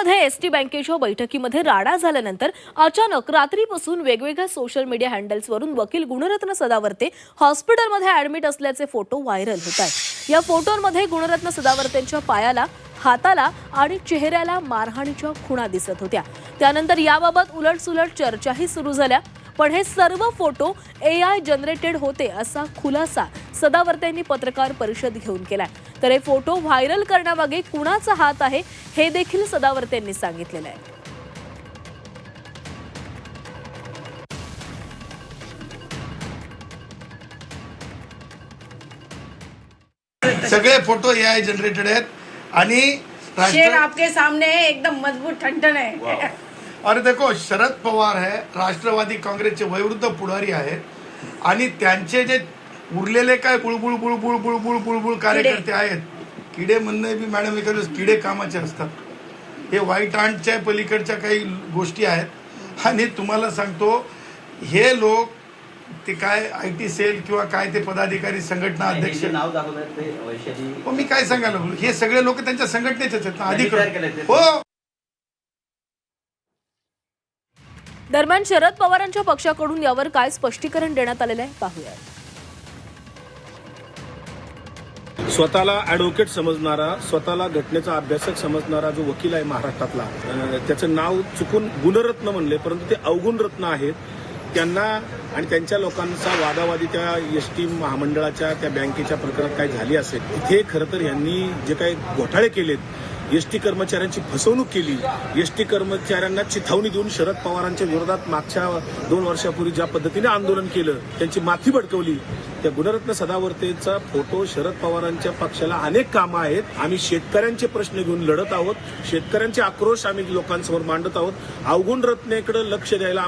पुण्यामध्ये S T बँकेच्या बैठकीमध्ये राडा झाल्यानंतर अचानक रात्रीपासून वेगवेगळ्या सोशल मीडिया हँडल्सवरून वकील गुणरत्न सदावर्ते हॉस्पिटलमध्ये ऍडमिट असल्याचे फोटो व्हायरल होत आहेत. या फोटोंमध्ये गुणरत्न सदावर्तेंच्या पायाला हाताला आणि चेहऱ्याला मारहाणीच्या खुणा दिसत होत्या. त्यानंतर याबाबत उलटसुलट चर्चाही सुरू झाल्या. पण हे सर्व फोटो ए आय जनरेटेड होते असा खुलासा सदावर्त्यांनी पत्रकार परिषद घेऊन केलाय. तर हे फोटो व्हायरल करण्यामागे कुणाचा हात आहे हे देखील सदावर्त्यांनी सांगितलेलं आहे. सगळे फोटो ए आय जनरेटेड आहेत आणि शेर आपके सामने है एकदम मजबूत ठणठण है अरे देखो शरद पवार है राष्ट्रवादी काँग्रेसचे वयोवृद्ध पुढारी आहेत आणि त्यांचे जे उरलेले काय बुळबुळ बुळबुळ बुळबुळ बुळबुळ कार्यकर्ते आहेत. किडे म्हणणे बी मॅडम एखाद्या किडे कामाचे असतात. हे वाईट आंटच्या पलीकडच्या काही गोष्टी आहेत. आणि तुम्हाला सांगतो हे लोक ते काय आय टी सेल किंवा काय ते पदाधिकारी संघटना हे अध्यक्ष जे नाव दाखवतात ते वैशाली पण मी काय सांगायला हे सगळे लोक त्यांच्या संघटनेचेच आहेत ना अधिकृत. हो. दरम्यान शरद पवारांच्या पक्षाकडून यावर काय स्पष्टीकरण देण्यात आलेलं आहे पाहूया. स्वतःला ॲडव्होकेट समजणारा स्वतःला घटनेचा अभ्यासक समजणारा जो वकील आहे महाराष्ट्रातला त्याचं नाव चुकून गुणरत्न म्हणले परंतु ते अवगुण रत्न आहेत. त्यांना आणि त्यांच्या लोकांचा वादावादी त्या एस टी महामंडळाच्या त्या बँकेच्या प्रकरणात काय झाली असेल तिथे खरं तर यांनी जे काही घोटाळे केलेत एस टी कर्मचाऱ्यांची फसवणूक केली. एस टी कर्मचाऱ्यांना चिथावणी देऊन शरद पवारांच्या विरोधात मागच्या दोन वर्षापूर्वी ज्या पद्धतीने आंदोलन केलं त्यांची माथी भडकवली. त्या गुणरत्न सदावर्तेचा फोटो शरद पवारांच्या पक्षाला अनेक कामं आहेत. आम्ही शेतकऱ्यांचे प्रश्न घेऊन लढत आहोत. शेतकऱ्यांचे आक्रोश आम्ही लोकांसमोर मांडत आहोत. अवगुण रत्नेकडे लक्ष द्यायला